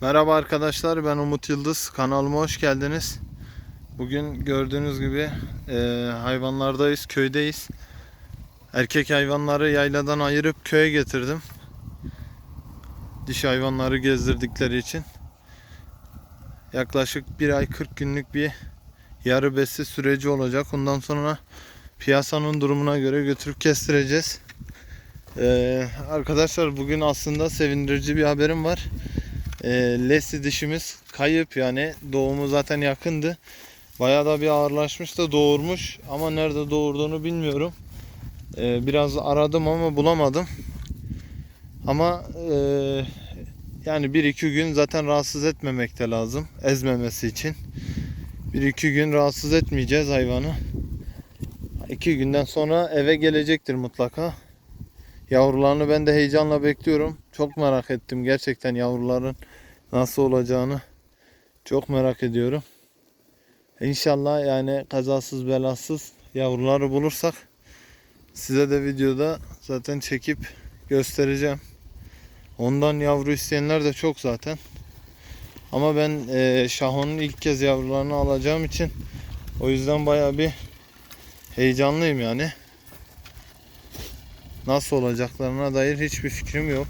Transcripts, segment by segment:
Merhaba arkadaşlar ben Umut Yıldız kanalıma hoş geldiniz. Bugün gördüğünüz gibi e, hayvanlardayız köydeyiz. Erkek hayvanları yayladan ayırıp köye getirdim. Diş hayvanları gezdirdikleri için. Yaklaşık bir ay 40 günlük bir yarı besi süreci olacak. Ondan sonra piyasanın durumuna göre götürüp kestireceğiz. E, arkadaşlar bugün aslında sevindirici bir haberim var. E, Lesi dişimiz kayıp yani doğumu zaten yakındı. Bayağı da bir ağırlaşmış da doğurmuş ama nerede doğurduğunu bilmiyorum. E, biraz aradım ama bulamadım. Ama e, yani bir iki gün zaten rahatsız etmemekte lazım ezmemesi için. Bir iki gün rahatsız etmeyeceğiz hayvanı. İki günden sonra eve gelecektir mutlaka. Yavrularını ben de heyecanla bekliyorum. Çok merak ettim gerçekten yavruların nasıl olacağını. Çok merak ediyorum. İnşallah yani kazasız belasız yavruları bulursak size de videoda zaten çekip göstereceğim. Ondan yavru isteyenler de çok zaten. Ama ben eee Şaho'nun ilk kez yavrularını alacağım için o yüzden bayağı bir heyecanlıyım yani. Nasıl olacaklarına dair hiçbir fikrim yok.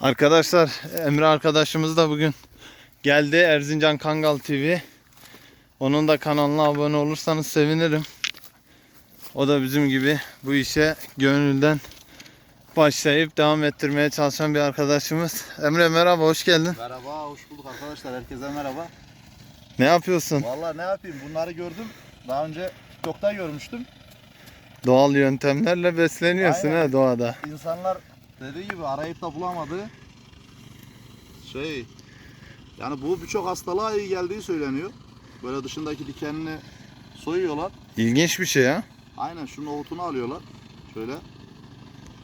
Arkadaşlar Emre arkadaşımız da bugün geldi Erzincan Kangal TV. Onun da kanalına abone olursanız sevinirim. O da bizim gibi bu işe gönülden başlayıp devam ettirmeye çalışan bir arkadaşımız. Emre merhaba hoş geldin. Merhaba, hoş bulduk arkadaşlar. Herkese merhaba. Ne yapıyorsun? Vallahi ne yapayım? Bunları gördüm. Daha önce TikTok'ta görmüştüm. Doğal yöntemlerle besleniyorsun Aynen. ha doğada. İnsanlar dediği gibi arayıp da bulamadığı şey yani bu birçok hastalığa iyi geldiği söyleniyor. Böyle dışındaki dikenini soyuyorlar. İlginç bir şey ha. Aynen şu nohutunu alıyorlar. Şöyle.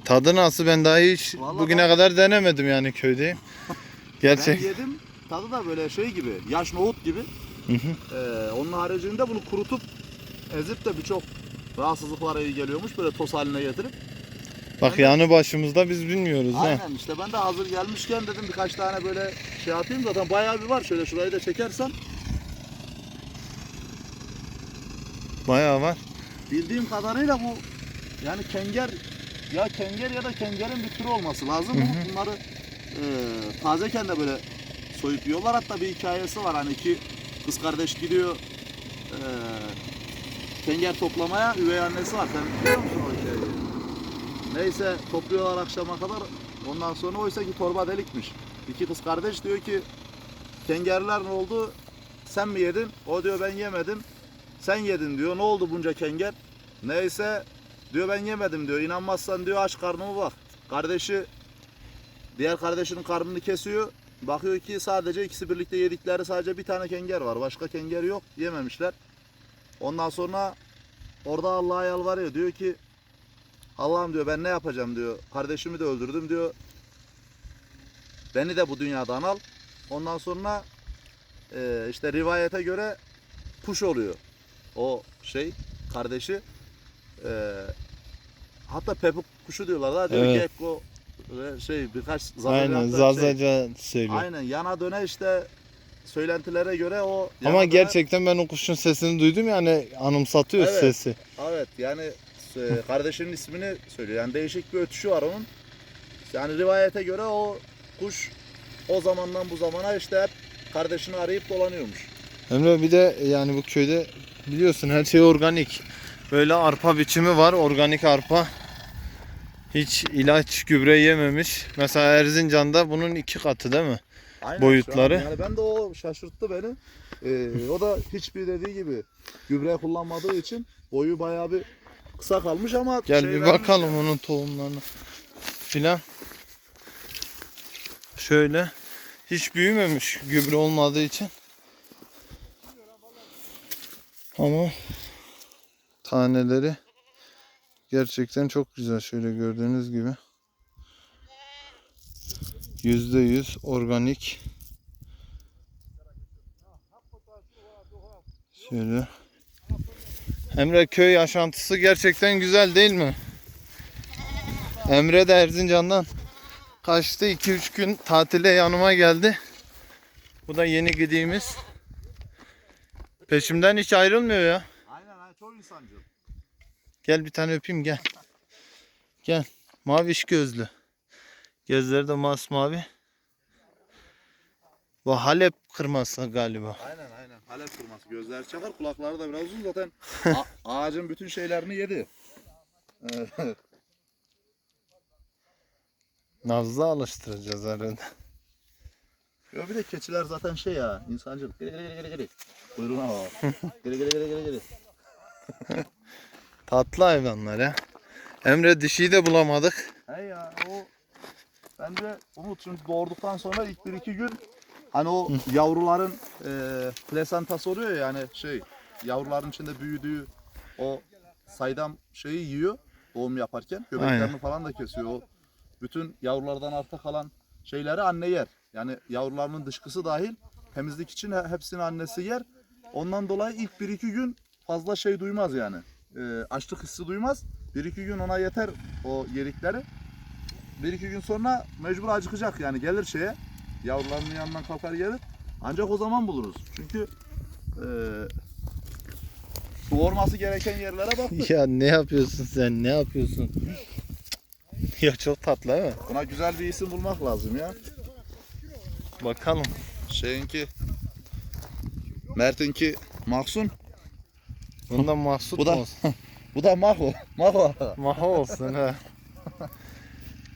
Tadı nasıl ben daha hiç Vallahi bugüne ben- kadar denemedim yani köydeyim. Gerçek. Ben yedim. Tadı da böyle şey gibi. Yaş nohut gibi. Hı hı. Ee, onun haricinde bunu kurutup ezip de birçok rahatsızlıklara iyi geliyormuş. Böyle toz haline getirip. Bak yanı başımızda biz bilmiyoruz ha. Aynen işte ben de hazır gelmişken dedim birkaç tane böyle şey yapayım zaten bayağı bir var şöyle şurayı da çekersen Bayağı var. Bildiğim kadarıyla bu yani kenger ya kenger ya da kengerin bir türü olması lazım. Hı hı. Bu- Bunları e, tazeken de böyle soyup yiyorlar hatta bir hikayesi var hani iki kız kardeş gidiyor e, kenger toplamaya üvey annesi var sen biliyor musun o hikayeyi? Neyse topluyorlar akşama kadar ondan sonra oysa ki torba delikmiş. İki kız kardeş diyor ki kengerler ne oldu? Sen mi yedin? O diyor ben yemedim. Sen yedin diyor. Ne oldu bunca kenger? Neyse diyor ben yemedim diyor. İnanmazsan diyor aç karnımı bak. Kardeşi diğer kardeşinin karnını kesiyor. Bakıyor ki sadece ikisi birlikte yedikleri sadece bir tane kenger var. Başka kenger yok. Yememişler. Ondan sonra orada Allah'a yalvarıyor. Diyor ki Allah'ım diyor ben ne yapacağım diyor. Kardeşimi de öldürdüm diyor. Beni de bu dünyadan al. Ondan sonra işte rivayete göre kuş oluyor. O şey kardeşi. E, hatta pepuk kuşu diyorlar. Diyor Evet. gekko ve şey birkaç Aynen hatta şey- zazaca söylüyor. aynen yana döne işte söylentilere göre o Ama döne- gerçekten ben o kuşun sesini duydum yani anımsatıyor Evet. sesi. Evet yani e, kardeşinin ismini söylüyor. Yani değişik bir ötüşü var onun. Yani rivayete göre o kuş o zamandan bu zamana işte hep kardeşini arayıp dolanıyormuş. Emre bir de yani bu köyde biliyorsun her şey organik. Böyle arpa biçimi var organik arpa. Hiç ilaç gübre yememiş. Mesela Erzincan'da bunun iki katı değil mi? Aynen Boyutları. Yani ben de o şaşırttı beni. Ee, o da hiçbir dediği gibi gübre kullanmadığı için boyu bayağı bir kısa kalmış ama Gel şey bir bakalım onun tohumlarına filan. Şöyle hiç büyümemiş gübre olmadığı için. Ama taneleri gerçekten çok güzel şöyle gördüğünüz gibi. %100 organik. Şöyle. Emre köy yaşantısı gerçekten güzel değil mi? Emre de Erzincan'dan kaçtı 2-3 gün tatile yanıma geldi. Bu da yeni gidiğimiz. Peşimden hiç ayrılmıyor ya. Aynen aynen çok insancıl. Gel bir tane öpeyim gel. Gel. Maviş gözlü. Gözleri de masmavi. Bu Halep kırması galiba. Aynen aynen. Halep kırması. Gözler çakar. Kulakları da biraz uzun zaten. Ağacın bütün şeylerini yedi. Nazlı alıştıracağız herhalde. Yo bir de keçiler zaten şey ya. insancıl. Gele gele gele gele. Buyuruna bak. Gele gele gele gele gele. Tatlı hayvanlar ya. Emre dişiyi de bulamadık. He ya o bence Umut çünkü doğurduktan sonra ilk bir iki gün hani o yavruların e, plasentası oluyor ya yani şey yavruların içinde büyüdüğü o saydam şeyi yiyor doğum yaparken göbeklerini Aynen. falan da kesiyor o bütün yavrulardan arta kalan şeyleri anne yer yani yavrularının dışkısı dahil temizlik için he- hepsini annesi yer ondan dolayı ilk bir iki gün fazla şey duymaz yani e, açlık hissi duymaz bir iki gün ona yeter o yedikleri. Bir iki gün sonra mecbur acıkacak yani gelir şeye. Yavrularının yanından kalkar gelir. Ancak o zaman buluruz. Çünkü eee doğurması gereken yerlere baktık. Ya ne yapıyorsun sen? Ne yapıyorsun? Ya çok tatlı mi? Buna güzel bir isim bulmak lazım ya. Bakalım. Şeyinki Mert'inki Mahsun. Bundan mahsut Bu da- olsun? Bu da Maho. Maho. Maha olsun ha.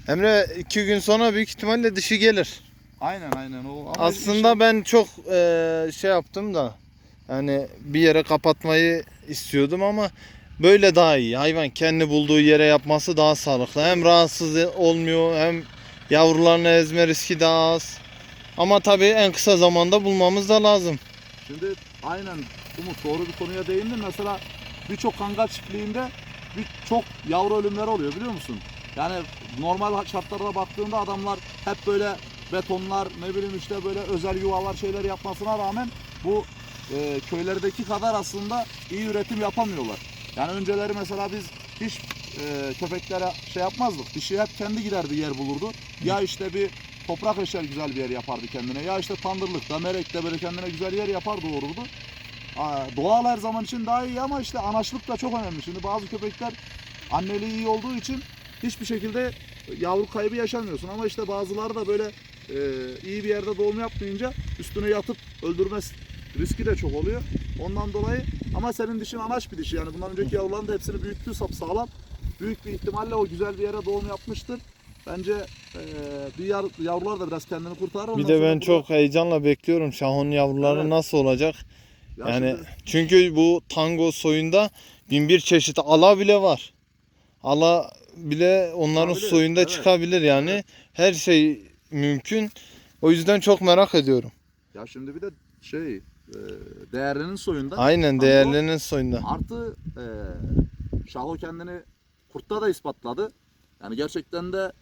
Emre iki gün sonra büyük ihtimalle dişi gelir. aynen aynen o. Ama Aslında ben çok eee, şey yaptım da yani bir yere kapatmayı istiyordum ama böyle daha iyi. Hayvan kendi bulduğu yere yapması daha sağlıklı. Hem rahatsız olmuyor hem yavrularını ezme riski daha az. Ama tabii en kısa zamanda bulmamız da lazım. Şimdi aynen Umut doğru bir konuya değindin. Mesela birçok kangal çiftliğinde birçok yavru ölümleri oluyor biliyor musun? Yani normal şartlarda baktığında adamlar hep böyle betonlar ne bileyim işte böyle özel yuvalar şeyler yapmasına rağmen bu e, köylerdeki kadar aslında iyi üretim yapamıyorlar. Yani önceleri mesela biz hiç e, köpeklere şey yapmazdık. Dişi hep kendi giderdi yer bulurdu. Ya işte bir toprak eşer güzel bir yer yapardı kendine. Ya işte tandırlıkta, merekte böyle kendine güzel yer yapar doğururdu. Doğal her zaman için daha iyi ama işte anaçlık da çok önemli. Şimdi bazı köpekler anneliği iyi olduğu için hiçbir şekilde yavru kaybı yaşamıyorsun. Ama işte bazıları da böyle e, iyi bir yerde doğum yapmayınca üstüne yatıp öldürme riski de çok oluyor. Ondan dolayı ama senin dişin anaç bir dişi. Yani bundan önceki yavruların da hepsini büyüttüğü sap sağlam. Büyük bir ihtimalle o güzel bir yere doğum yapmıştır. Bence e, bir yar- yavrular da biraz kendini kurtarır. Bir de sonra ben bu- çok heyecanla bekliyorum Şahon yavruları Evet. nasıl olacak. Ya Yani şimdi- çünkü bu tango soyunda bin bir çeşit ala bile var. Ala bile onların Çıkabilir, soyunda evet. çıkabilir yani. Her şey mümkün. O yüzden çok merak ediyorum. Ya şimdi bir de şey e, değerlinin soyunda Aynen Tango- değerlerinin soyunda. artı e, Şaho kendini kurtta da ispatladı. Yani gerçekten de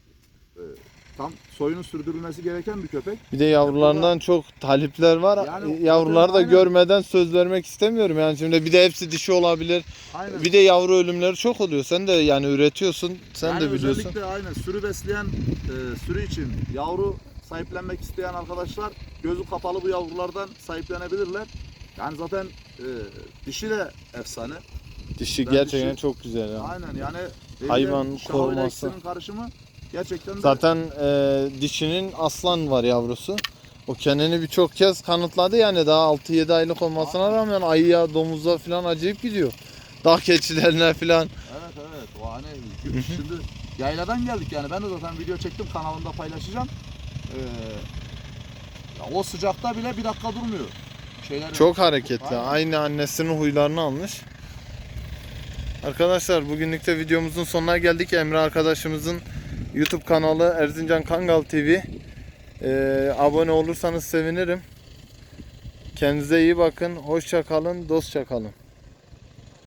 tam soyunun sürdürülmesi gereken bir köpek. Bir de yavrularından çok talipler var. Yani Yavruları da aynen. görmeden söz vermek istemiyorum. Yani şimdi bir de hepsi dişi olabilir. Aynen. Bir de yavru ölümleri çok oluyor. Sen de yani üretiyorsun. Sen yani de biliyorsun. Özellikle aynen sürü besleyen e, sürü için yavru sahiplenmek isteyen arkadaşlar gözü kapalı bu yavrulardan sahiplenebilirler. Yani zaten e, dişi de efsane. Dişi Ben gerçekten dişi- çok güzel ya. Aynen yani Hayvan koruması. karışımı gerçekten de Zaten e, dişinin aslan var yavrusu. O kendini birçok kez kanıtladı yani daha 6-7 aylık olmasına rağmen ayıya, domuza falan acayip gidiyor. Dağ keçilerine falan. Evet evet o hani şimdi yayladan geldik yani ben de zaten video çektim kanalımda paylaşacağım. Ee, ya o sıcakta bile bir dakika durmuyor. Şeyler Çok hareketli. Aynen. Aynı annesinin huylarını almış. Arkadaşlar bugünlük de videomuzun sonuna geldik. Emre arkadaşımızın YouTube kanalı Erzincan Kangal TV. Ee, abone olursanız sevinirim. Kendinize iyi bakın. Hoşça kalın. Dostça kalın.